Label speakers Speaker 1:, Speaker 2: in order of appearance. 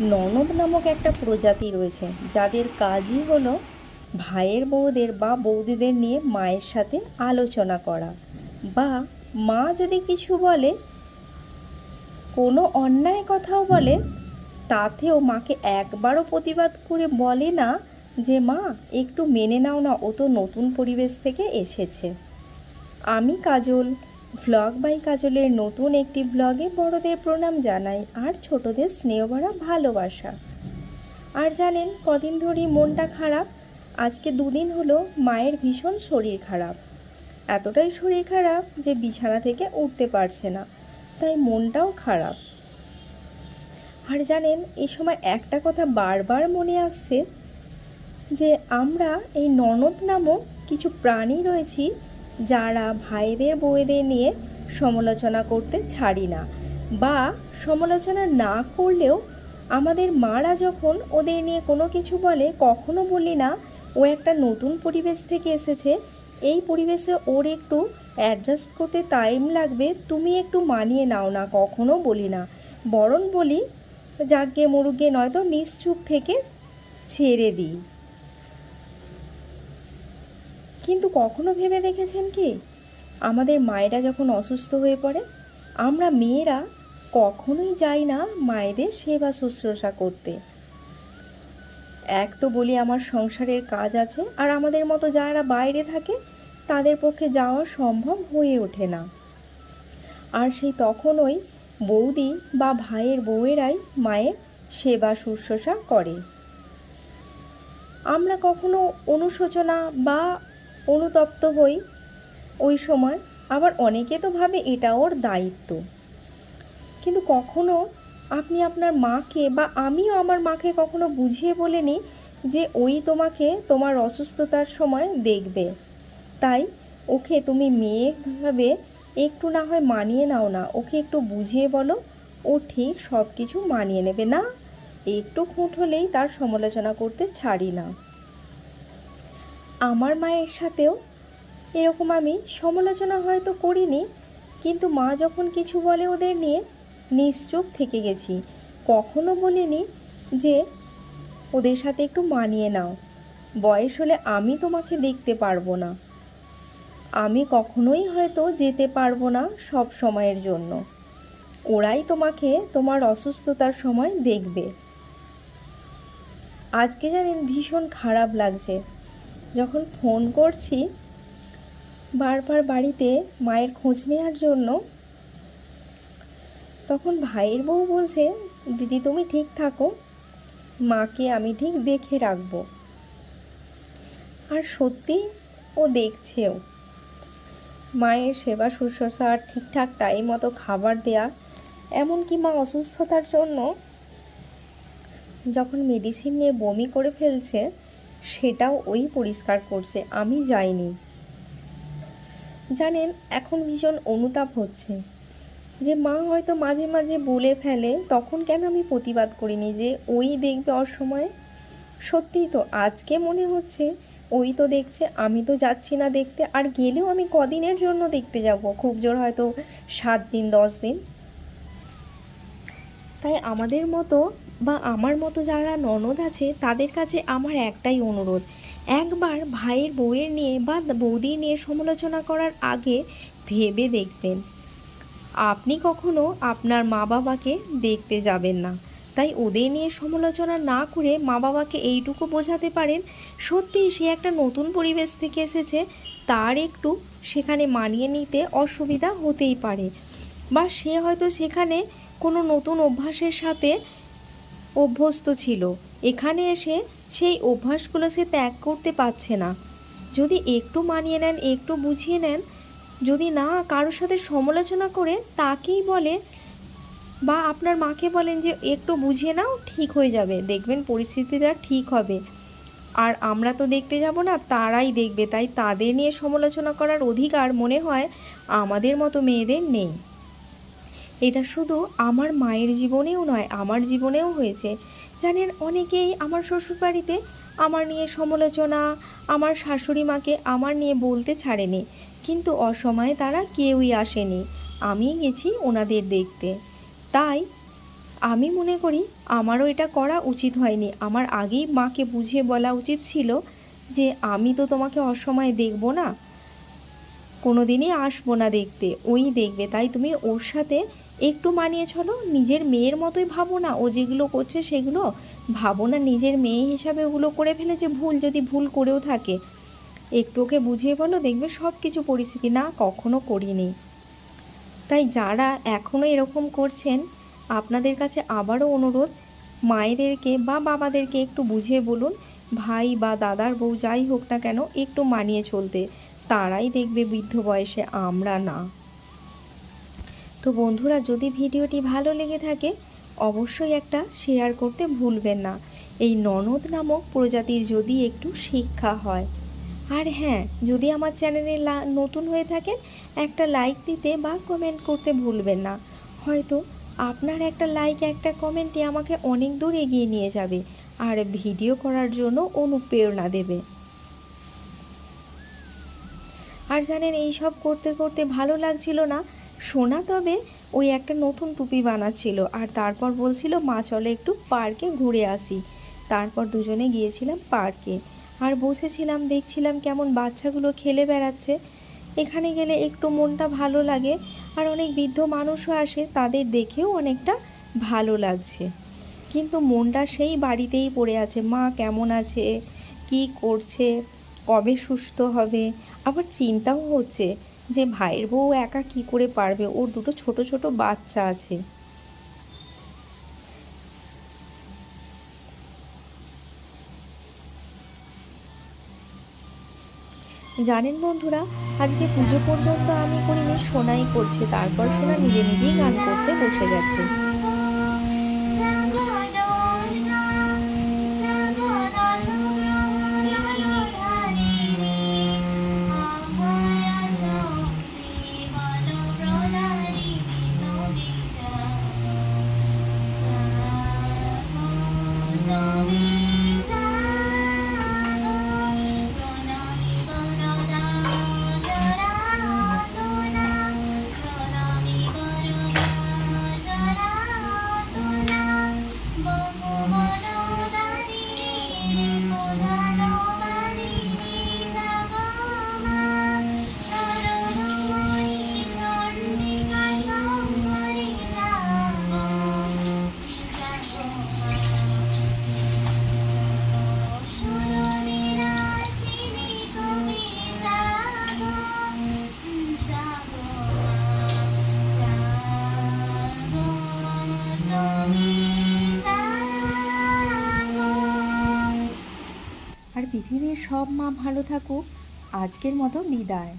Speaker 1: ননদ নামক একটা প্রজাতি রয়েছে, যাদের কাজই হলো ভাইয়ের বউদের বা বৌদিদের নিয়ে মায়ের সাথে আলোচনা করা। বা মা যদি কিছু বলে, কোনো অন্যায় কথাও বলে, তাতেও মাকে একবারও প্রতিবাদ করে বলে না যে, মা, একটু মেনে নাও না, ও তো নতুন পরিবেশ থেকে এসেছে। আমি কাজল ভ্লগ বাই কাজলের নতুন একটি ব্লগে বড়দের প্রণাম জানাই আর ছোটদের স্নেহ ভরা ভালোবাসা। আর জানেন, কদিন ধরেই মনটা খারাপ, আজকে দুদিন হলো মায়ের ভীষণ শরীর খারাপ। এতটাই শরীর খারাপ যে বিছানা থেকে উঠতে পারছে না, তাই মনটাও খারাপ। আর জানেন এই সময় একটা কথা বারবার মনে আসছে যে আমরা এই ননদ নামক কিছু প্রাণী রয়েছি যারা ভাইদের বউয়েদের নিয়ে সমালোচনা করতে ছাড়ি না বা সমালোচনা না করলেও আমাদের মারা যখন ওদের নিয়ে কোনো কিছু বলে, কখনো বলি না, ও একটা নতুন পরিবেশ থেকে এসেছে। এই পরিবেশে ওর একটু অ্যাডজাস্ট করতে টাইম লাগবে, তুমি একটু মানিয়ে নাও না, কখনো বলি না। বরং বলি যাকে মরুগে নয়তো নিশ্চুপ থেকে ছেড়ে দিই। কিন্তু কখনো ভেবে দেখেছেন কি? আমাদের মায়েরা যখন অসুস্থ হয়ে পড়ে, আমরা মেয়েরা কখনোই যাই না মায়েদের সেবা শুশ্রূষা করতে। এক তো বলি আমার সংসারের কাজ আছে আর আমাদের মতো যারা বাইরে থাকে, তাদের পক্ষে যাওয়া সম্ভব হয়ে ওঠে না। আর সেই তখনই বৌদি বা ভাইয়ের বউয়েরাই মায়ের সেবা শুশ্রূষা করে। আমরা কখনো অনুশোচনা বা অনুতপ্ত হই। ওই সময় আবার অনেকে তো ভাবে এটা ওর দায়িত্ব। কিন্তু কখনো আপনি আপনার মাকে বা আমিও আমার মাকে কখনো বুঝিয়ে বলিনি যে ওই তোমাকে তোমার অসুস্থতার সময় দেখবে। তাই ওকে তুমি মেয়েভাবে একটু না হয় মানিয়ে নাও না, ওকে একটু বুঝিয়ে বলো। ও ঠিক সব কিছু মানিয়ে নেবে না। একটু খুঁট হলেই তার সমালোচনা করতে ছাড়ি না। আমার মায়ের সাথেও এরকম আমি সমালোচনা হয়তো করিনি, কিন্তু মা যখন কিছু বলে ওদের নিয়ে নিশ্চুপ থেকে গেছি। কখনো বলিনি যে ওদের সাথে একটু মানিয়ে নাও। বয়স হলে আমি তোমাকে দেখতে পারব না। আমি কখনোই হয়তো যেতে পারব না সব সময়ের জন্য। ওরাই তোমাকে তোমার অসুস্থতার সময় দেখবে। আজকে জানেন ভীষণ খারাপ লাগছে। যখন ফোন করছি, বারবার বাড়িতে মায়ের খোঁজ নেওয়ার জন্য, তখন ভাইয়ের বউ বলছে, দিদি, তুমি ঠিক থাকো, মাকে আমি ঠিক দেখে রাখব। আর সত্যি ও দেখছেও। মায়ের সেবা শুশ্রূষা ঠিকঠাক টাইম মতো খাবার দেয়া, এমনকি মা অসুস্থতার জন্য যখন মেডিসিন নিয়ে বমি করে ফেলছে সেটাও ওই পরিষ্কার করছে, আমি যাইনি। জানেন, এখন ভীষণ অনুতাপ হচ্ছে। যে মা হয়তো মাঝে মাঝে বলে ফেলে, তখন কেন আমি প্রতিবাদ করিনি যে ওই দেখবে অসময়ে সত্যিই তো, আজকে মনে হচ্ছে ওই তো দেখছে, আমি তো যাচ্ছি না দেখতে, আর গেলেও আমি কদিনের জন্য দেখতে যাব? খুব জোর হয়তো সাত দিন, দশ দিন। তাই আমাদের মতো বা আমার মতো যারা ননদ আছে, তাদের কাছে আমার একটাই অনুরোধ। একবার ভাইয়ের বউয়ের নিয়ে বা বৌদি নিয়ে সমালোচনা করার আগে ভেবে দেখবেন। আপনি কখনো আপনার মা বাবাকে দেখতে যাবেন না। তাই ওদের নিয়ে সমালোচনা না করে মা বাবাকে এইটুকু বোঝাতে পারেন, সত্যি সে একটা নতুন পরিবেশ থেকে এসেছে, তার একটু সেখানে মানিয়ে নিতে অসুবিধা হতেই পারে। বা সে হয়তো সেখানে কোনো নতুন অভ্যাসের সাথে অভ্যস্ত ছিল। এখানে এসে সেই অভ্যাসগুলো সে ত্যাগ করতে পারছে না। যদি একটু মানিয়ে নেন, একটু বুঝিয়ে নেন, যদি না কারোর সাথে সমালোচনা করে, তাকেই বলে বা আপনার মাকে বলেন যে, একটু বুঝিয়ে নাও, ঠিক হয়ে যাবে। দেখবেন পরিস্থিতিটা ঠিক হবে। আর আমরা তো দেখতে যাব না, তারাই দেখবে। তাই তাদের নিয়ে সমালোচনা করার অধিকার মনে হয় আমাদের মতো মেয়েদের নেই। এটা শুধু আমার মায়ের জীবনেও নয়, আমার জীবনেও হয়েছে। জানেন, অনেকেই আমার শ্বশুরবাড়িতে আমার নিয়ে সমালোচনা, আমার শাশুড়ি মাকে আমার নিয়ে বলতে ছাড়েনি। কিন্তু অসময়ে তারা কেউই আসেনি। আমি গেছি ওনাদের দেখতে। তাই আমি মনে করি, আমারও এটা করা উচিত হয়নি। আমার আগেই মাকে বুঝিয়ে বলা উচিত ছিল যে, আমি তো তোমাকে অসময়ে দেখব না। কোনো দিনই আসব না দেখতে। ওই দেখবে। তাই তুমি ওর সাথে একটু মানিয়ে চলো, নিজের মেয়ের মতোই ভাবো না। ও যেগুলো করছে সেগুলো ভাবো না, নিজের মেয়ে হিসাবে ওগুলো করে ফেলেছে ভুল, যদি ভুল করেও থাকে। একটু ওকে বুঝিয়ে বলো, দেখবে সব কিছু পরিস্থিতি না কখনো করিনি। তাই যারা এখনও এরকম করছেন, আপনাদের কাছে আবারও অনুরোধ, মায়েদেরকে বা বাবাদেরকে একটু বুঝিয়ে বলুন, ভাই বা দাদার বউ যাই হোক না কেন, একটু মানিয়ে চলতে। তারাই দেখবে বৃদ্ধ বয়সে, আমরা না। তো বন্ধুরা, যদি ভিডিওটি ভালো লেগে থাকে, অবশ্যই একটা শেয়ার করতে ভুলবেন না। এই ননদ নামক প্রজাতির যদি একটু শিক্ষা হয়। আর হ্যাঁ যদি আমার চ্যানেলে নতুন হয়ে থাকেন, একটা লাইক দিতে বা কমেন্ট করতে ভুলবেন না। হয়তো আপনার একটা লাইক একটা কমেন্টই আমাকে অনেক দূর এগিয়ে নিয়ে যাবে আর ভিডিও করার জন্য অনুপ্রেরণা দেবে। আর জানেন এই সব করতে করতে ভালো লাগছিল না সোনা তবে ওই একটা নতুন টুপি বানাচ্ছিল আর তারপর বলছিল, মা, চলে একটু পার্কে ঘুরে আসি। তারপর দুজনে গিয়েছিলাম পার্কে আর বসেছিলাম, দেখছিলাম কেমন বাচ্চাগুলো খেলে বেড়াচ্ছে। এখানে গেলে একটু মনটা ভালো লাগে আর অনেক বৃদ্ধ মানুষও আসে, তাদের দেখেও অনেকটা ভালো লাগছে। কিন্তু মনটা সেই বাড়িতেই পড়ে আছে, মা, কেমন আছে? কি করছে? কবে সুস্থ হবে? আবার চিন্তাও হচ্ছে। যে ভাইয়ের বউ একা কি করে পারবে? ওর দুটো ছোট ছোট বাচ্চা আছে। জানেন বন্ধুরা, আজকে পুজো পর্যন্ত আমি করিনি, সোনাই করছে। তারপর সোনা নিজে নিজেই গান করতে বসে গেছে। পৃথিবীর সব মা ভালো থাকুক। আজকের মতো বিদায়।